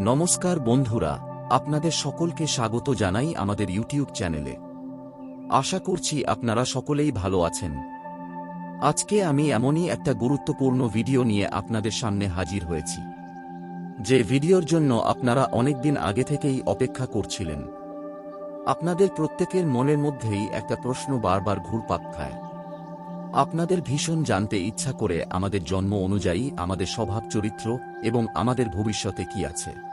নমস্কার বন্ধুরা, আপনাদের সকলকে স্বাগত জানাই আমাদের ইউটিউব চ্যানেলে। আশা করছি আপনারা সকলেই ভালো আছেন। আজকে আমি এমনই একটা গুরুত্বপূর্ণ ভিডিও নিয়ে আপনাদের সামনে হাজির হয়েছি। যে ভিডিওর জন্য আপনারা অনেকদিন আগে থেকেই অপেক্ষা করছিলেন। আপনাদের প্রত্যেকের মনের মধ্যেই একটা প্রশ্ন বারবার ঘুরপাক খায়। আপনাদের ভীষণ জানতে ইচ্ছা করে আমাদের জন্ম অনুযায়ী আমাদের স্বভাব চরিত্র এবং আমাদের ভবিষ্যতে কি আছে।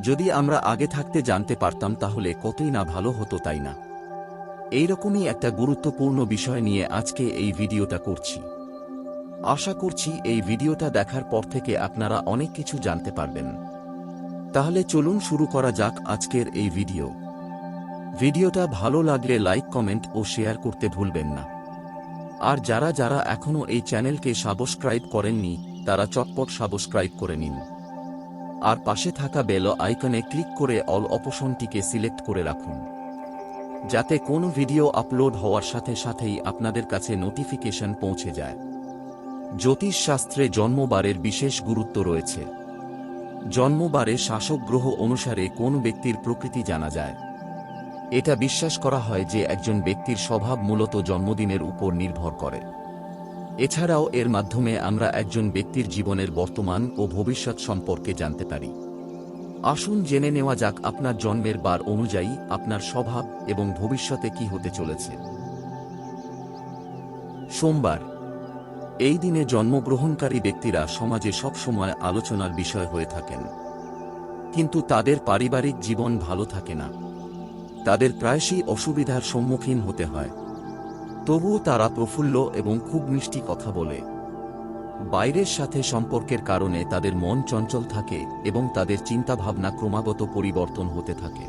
যদি আমরা আগে থাকতে জানতে পারতাম তাহলে কতই না ভালো হতো তাই না। এইরকমই একটা গুরুত্বপূর্ণ বিষয় নিয়ে আজকে এই ভিডিওটা করছি। আশা করছি এই ভিডিওটা দেখার পর থেকে আপনারা অনেক কিছু জানতে পারবেন। তাহলে চলুন শুরু করা যাক আজকের এই ভিডিও। ভিডিওটা ভালো লাগলে লাইক, কমেন্ট ও শেয়ার করতে ভুলবেন না। আর যারা যারা এখনও এই চ্যানেলকে সাবস্ক্রাইব করেননি, তারা চটপট সাবস্ক্রাইব করে নিন। আর পাশে থাকা বেল আইকনে ক্লিক করে অল অপশনটিকে সিলেক্ট করে রাখুন। যাতে কোনো ভিডিও আপলোড হওয়ার সাথে সাথেই আপনাদের কাছে নোটিফিকেশন পৌঁছে যায়। জ্যোতিষশাস্ত্রে জন্মবারের বিশেষ গুরুত্ব রয়েছে। জন্মবারে শাসক গ্রহ অনুসারে কোন ব্যক্তির প্রকৃতি জানা যায়। এটা বিশ্বাস করা হয় যে একজন ব্যক্তির স্বভাব মূলত জন্মদিনের উপর নির্ভর করে। এছাড়াও এর মাধ্যমে আমরা একজন ব্যক্তির জীবনের বর্তমান ও ভবিষ্যৎ সম্পর্কে জানতে পারি। আসুন জেনে নেওয়া যাক আপনার জন্মের বার অনুযায়ী আপনার স্বভাব এবং ভবিষ্যতে কি হতে চলেছে। সোমবার, এই দিনে জন্মগ্রহণকারী ব্যক্তিরা সমাজে সবসময় আলোচনার বিষয় হয়ে থাকেন। কিন্তু তাদের পারিবারিক জীবন ভালো থাকে না। তাদের প্রায়শই অসুবিধার সম্মুখীন হতে হয়। তবুও তারা প্রফুল্ল এবং খুব মিষ্টি কথা বলে। বাইরের সাথে সম্পর্কের কারণে তাদের মন চঞ্চল থাকে এবং তাদের চিন্তাভাবনা ক্রমাগত পরিবর্তন হতে থাকে।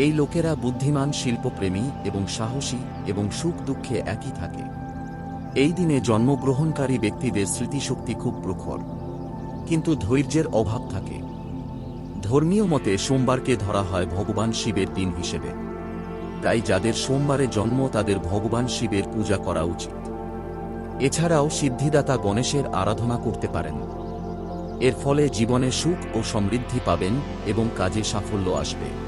এই লোকেরা বুদ্ধিমান, শিল্পপ্রেমী এবং সাহসী এবং সুখ দুঃখে একই থাকে। এই দিনে জন্মগ্রহণকারী ব্যক্তিদের স্মৃতিশক্তি খুব প্রখর। কিন্তু ধৈর্যের অভাব থাকে। ধর্মীয় মতে সোমবারকে ধরা হয় ভগবান শিবের দিন হিসেবে। তাই যাদের সোমবারে জন্ম তাদের ভগবান শিবের পূজা করা উচিত। এছাড়াও সিদ্ধিদাতা গণেশের আরাধনা করতে পারেন। এর ফলে জীবনে সুখ ও সমৃদ্ধি পাবেন এবং কাজে সাফল্য আসবে।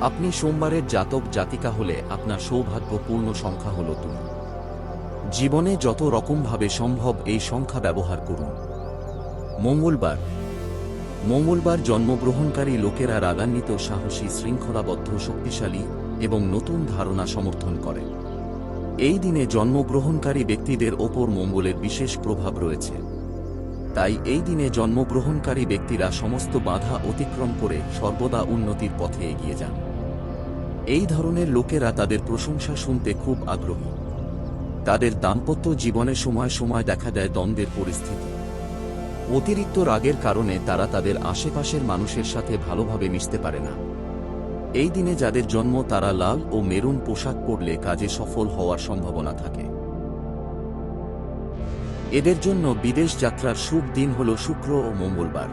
আপনি সোমবারের জাতক জাতিকা হলে আপনার সৌভাগ্যপূর্ণ সংখ্যা হল দুই। জীবনে যত রকমভাবে সম্ভব এই সংখ্যা ব্যবহার করুন। মঙ্গলবার। মঙ্গলবার জন্মগ্রহণকারী লোকেরা রাগান্বিত, সাহসী, শৃঙ্খলাবদ্ধ, শক্তিশালী এবং নতুন ধারণা সমর্থন করে। এই দিনে জন্মগ্রহণকারী ব্যক্তিদের ওপর মঙ্গলের বিশেষ প্রভাব রয়েছে। তাই এই দিনে জন্মগ্রহণকারী ব্যক্তিরা সমস্ত বাধা অতিক্রম করে সর্বদা উন্নতির পথে এগিয়ে যান। এই ধরনের লোকেরা তাদের প্রশংসা শুনতে খুব আগ্রহী। তাদের দাম্পত্য জীবনে সময় সময় দেখা দেয় দ্বন্দ্বের পরিস্থিতি। অতিরিক্ত রাগের কারণে তারা তাদের আশেপাশের মানুষের সাথে ভালোভাবে মিশতে পারে না। এই দিনে যাদের জন্ম তারা লাল ও মেরুন পোশাক পরলে কাজে সফল হওয়ার সম্ভাবনা থাকে। এদের জন্য বিদেশ যাত্রার শুভ দিন হল শুক্র ও মঙ্গলবার।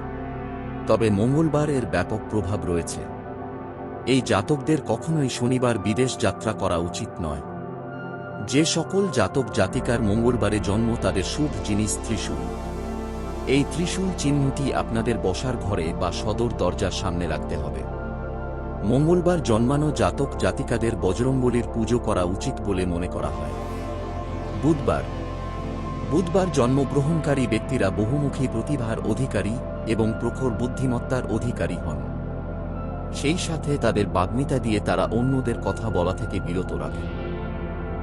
তবে মঙ্গলবার এর ব্যাপক প্রভাব রয়েছে। এই জাতকদের কখনোই শনিবার বিদেশ যাত্রা করা উচিত নয়। যে সকল জাতক জাতিকার মঙ্গলবারে জন্ম তাদের শুভ জিনিস ত্রিশূল। এই ত্রিশূল চিহ্নটি আপনাদের বসার ঘরে বা সদর দরজার সামনে রাখতে হবে। মঙ্গলবার জন্মানো জাতক জাতিকাদের বজরঙ্গলির পুজো করা উচিত বলে মনে করা হয়। বুধবার। বুধবার জন্মগ্রহণকারী ব্যক্তিরা বহুমুখী প্রতিভার অধিকারী এবং প্রখর বুদ্ধিমত্তার অধিকারী হন। সেই সাথে তাদের বাগ্মিতা দিয়ে তারা অন্যদের কথা বলা থেকে বিরত রাখে।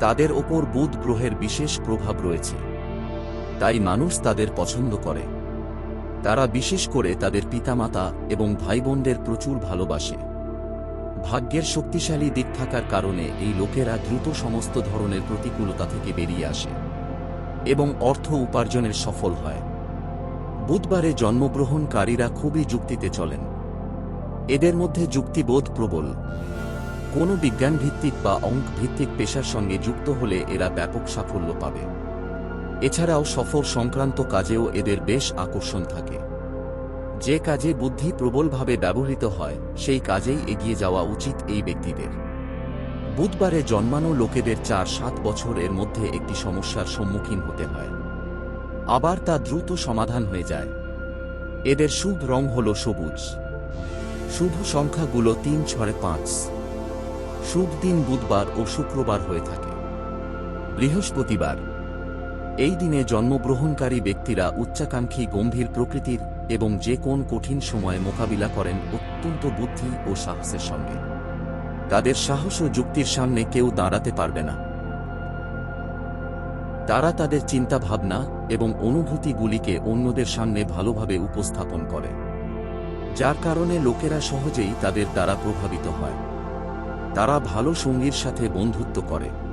তাদের ওপর বুধ গ্রহের বিশেষ প্রভাব রয়েছে। তাই মানুষ তাদের পছন্দ করে। তারা বিশেষ করে তাদের পিতামাতা এবং ভাইবোনদের প্রচুর ভালোবাসে। ভাগ্যের শক্তিশালী দিক থাকার কারণে এই লোকেরা দ্রুত সমস্ত ধরনের প্রতিকূলতা থেকে বেরিয়ে আসে এবং অর্থ উপার্জনের সফল হয়। বুধবারে জন্মগ্রহণকারীরা খুবই যুক্তিতে চলেন। এদের মধ্যে যুক্তিবোধ প্রবল। কোনো বিজ্ঞান ভিত্তিক বা অঙ্ক ভিত্তিক পেশার সঙ্গে যুক্ত হলে এরা ব্যাপক সাফল্য পাবে। এছাড়াও সফর সংক্রান্ত কাজেও এদের বেশ আকর্ষণ থাকে। যে কাজে বুদ্ধি প্রবলভাবে ব্যবহৃত হয়, সেই কাজেই এগিয়ে যাওয়া উচিত এই ব্যক্তিদের। বুধবারে জন্মানো লোকেদের চার সাত বছর এর মধ্যে একটি সমস্যার সম্মুখীন হতে হয়। আবার তা দ্রুত সমাধান হয়ে যায়। এদের শুভ রং হল সবুজ। শুভ সংখ্যাগুলো তিন ছয় পাঁচ। শুভ দিন বুধবার ও শুক্রবার হয়ে থাকে। বৃহস্পতিবার এই দিনে জন্মগ্রহণকারী ব্যক্তিরা উচ্চাকাঙ্ক্ষী গম্ভীর প্রকৃতির এবং যে কোন কঠিন সময়ে মোকাবিলা করেন অত্যন্ত বুদ্ধি ও সাহসের সঙ্গে। তাদের সাহস ও যুক্তির সামনে কেউ দাঁড়াতে পারবে না। তারা তাদের চিন্তা ভাবনা এবং অনুভূতিগুলিকে অন্যদের সামনে ভালোভাবে উপস্থাপন করে, যার কারণে লোকেরা সহজেই তাদের দ্বারা প্রভাবিত হয়। তারা ভালো সঙ্গীর সাথে বন্ধুত্ব করে।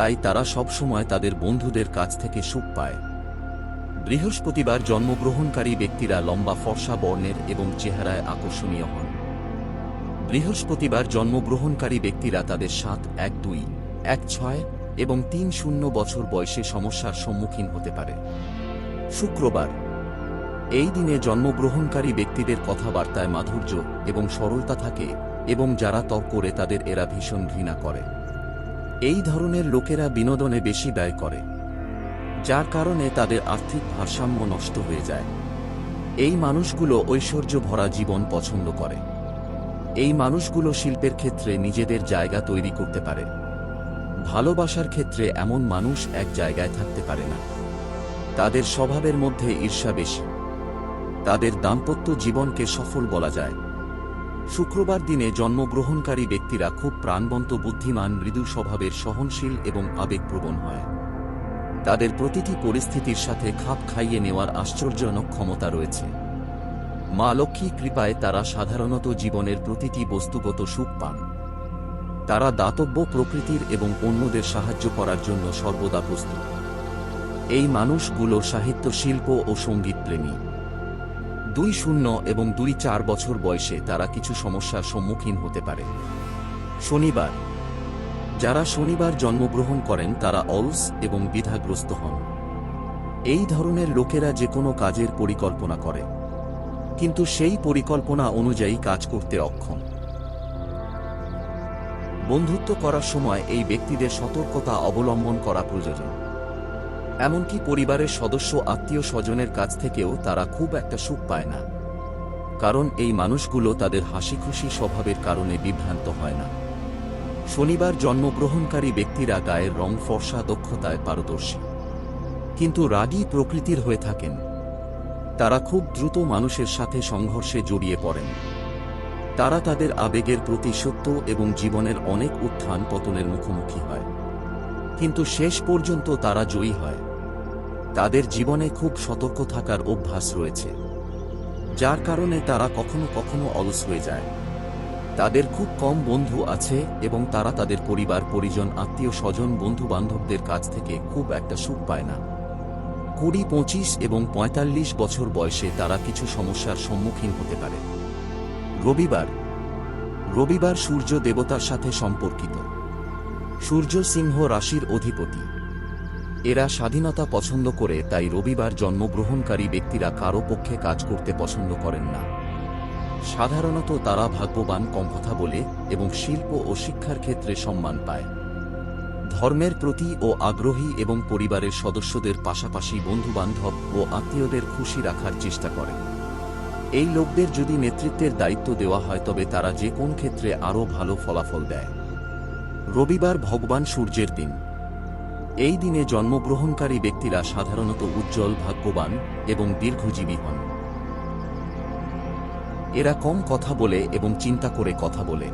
তাই তারা সবসময় তাদের বন্ধুদের কাছ থেকে সুখ পায়। বৃহস্পতিবার জন্মগ্রহণকারী ব্যক্তিরা লম্বা ফর্সা বর্ণের এবং চেহারায় আকর্ষণীয় হন। বৃহস্পতিবার জন্মগ্রহণকারী ব্যক্তিরা তাদের সাত, এক, দুই, এক, ছয় এবং তিন, শূন্য বছর বয়সে সমস্যার সম্মুখীন হতে পারে। শুক্রবার, এই দিনে জন্মগ্রহণকারী ব্যক্তিদের কথাবার্তায় মাধুর্য এবং সরলতা থাকে এবং যারা তর্ক করে তাদের এরা ভীষণ ঘৃণা করে। এই ধরনের লোকেরা বিনোদনে বেশি ব্যয় করে, যার কারণে তাদের আর্থিক ভারসাম্য নষ্ট হয়ে যায়। এই মানুষগুলো ঐশ্বর্য ভরা জীবন পছন্দ করে। এই মানুষগুলো শিল্পের ক্ষেত্রে নিজেদের জায়গা তৈরি করতে পারে। ভালোবাসার ক্ষেত্রে এমন মানুষ এক জায়গায় থাকতে পারে না। তাদের স্বভাবের মধ্যে ঈর্ষা বেশি। তাদের দাম্পত্য জীবনকে সফল বলা যায়। শুক্রবার দিনে জন্মগ্রহণকারী ব্যক্তিরা খুব প্রাণবন্ত বুদ্ধিমান মৃদু স্বভাবের সহনশীল এবং আবেগপ্রবণ হয়। তাদের প্রতিটি পরিস্থিতির সাথে খাপ খাইয়ে নেওয়ার আশ্চর্যজনক ক্ষমতা রয়েছে। মা লক্ষ্মী কৃপায় তারা সাধারণত জীবনের প্রতিটি বস্তুগত সুখ পান। তারা দাতব্য প্রকৃতির এবং অন্যদের সাহায্য করার জন্য সর্বদা প্রস্তুত। এই মানুষগুলো সাহিত্য শিল্প ও সংগীত প্রেমী দুই শূন্য এবং দুই চার বছর বয়সে তারা কিছু সমস্যার সম্মুখীন হতে পারে। শনিবার। যারা শনিবার জন্মগ্রহণ করেন, তারা অলস এবং দ্বিধাগ্রস্ত হন। এই ধরনের লোকেরা যে কোনো কাজের পরিকল্পনা করে। কিন্তু সেই পরিকল্পনা অনুযায়ী কাজ করতে অক্ষম। বন্ধুত্ব করার সময় এই ব্যক্তিদের সতর্কতা অবলম্বন করা প্রয়োজন। এমনকি পরিবারের সদস্য, আত্মীয় স্বজনের কাছ থেকেও তারা খুব একটা সুখ পায় না। কারণ এই মানুষগুলো তাদের হাসিখুশি স্বভাবের কারণে বিভ্রান্ত হয় না। শনিবার জন্মগ্রহণকারী ব্যক্তিরা গায়ের রং ফর্সা, দক্ষতায় পারদর্শী। কিন্তু রাগী প্রকৃতির হয়ে থাকেন। তারা খুব দ্রুত মানুষের সাথে সংঘর্ষে জড়িয়ে পড়েন। তারা তাদের আবেগের প্রতি সত্য এবং জীবনের অনেক উত্থান পতনের মুখোমুখি হয়। কিন্তু শেষ পর্যন্ত তারা জয়ী হয়। তাদের জীবনে খুব সতর্ক থাকার অভ্যাস রয়েছে, যার কারণে তারা কখনো কখনো অলস হয়ে যায়। তাদের খুব কম বন্ধু আছে এবং তারা তাদের পরিবার, পরিজন, আত্মীয়, স্বজন বন্ধু বান্ধবদের কাছ থেকে খুব একটা সুখ পায় না। কুড়ি, পঁচিশ এবং পঁয়তাল্লিশ বছর বয়সে তারা কিছু সমস্যার সম্মুখীন হতে পারে। রবিবার। রবিবার সূর্য দেবতার সাথে সম্পর্কিত। সূর্য সিংহ রাশির অধিপতি। এরা স্বাধীনতা পছন্দ করে তাই রবিবার জন্মগ্রহণকারী ব্যক্তিরা কারও পক্ষে কাজ করতে পছন্দ করেন না। সাধারণত তারা ভাগ্যবান কম কথা বলে এবং শিল্প ও শিক্ষার ক্ষেত্রে সম্মান পায়। ধর্মের প্রতি ও আগ্রহী এবং পরিবারের সদস্যদের পাশাপাশি বন্ধুবান্ধব ও আত্মীয়দের খুশি রাখার চেষ্টা করে। এই লোকদের যদি নেতৃত্বের দায়িত্ব দেওয়া হয় তবে তারা যে কোন ক্ষেত্রে আরও ভালো ফলাফল দেয়। রবিবার ভগবান সূর্যের দিন। এই দিনে জন্মগ্রহণকারী ব্যক্তিরা সাধারণত উজ্জ্বল, ভাগ্যবান এবং দীর্ঘজীবী হন। এরা কম কথা বলে এবং চিন্তা করে কথা বলে।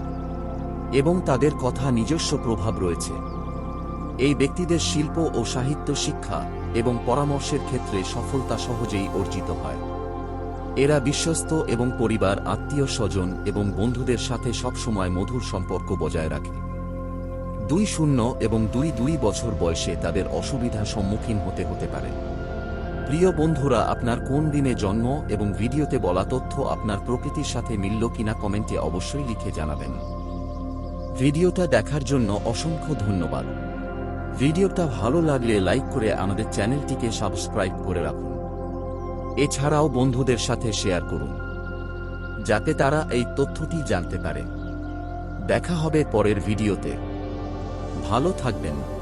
এবং তাদের কথা নিজস্ব প্রভাব রয়েছে। এই ব্যক্তিদের শিল্প ও সাহিত্য শিক্ষা এবং পরামর্শের ক্ষেত্রে সফলতা সহজেই অর্জিত হয়। এরা বিশ্বস্ত এবং পরিবার, আত্মীয় স্বজন এবং বন্ধুদের সাথে সবসময় মধুর সম্পর্ক বজায় রাখে। দুই শূন্য এবং দুই দুই বছর বয়সে তাদের অসুবিধা সম্মুখীন হতে হতে পারে। প্রিয় বন্ধুরা, আপনার কোন দিনে জন্ম এবং ভিডিওতে বলা তথ্য আপনার প্রকৃতির সাথে মিলল কিনা কমেন্টে অবশ্যই লিখে জানাবেন। ভিডিওটা দেখার জন্য অসংখ্য ধন্যবাদ। ভিডিওটা ভালো লাগলে লাইক করে আমাদের চ্যানেলটিকে সাবস্ক্রাইব করে রাখুন। এছাড়াও বন্ধুদের সাথে শেয়ার করুন, যাতে তারা এই তথ্যটি জানতে পারে। দেখা হবে পরের ভিডিওতে। ভালো থাকবেন।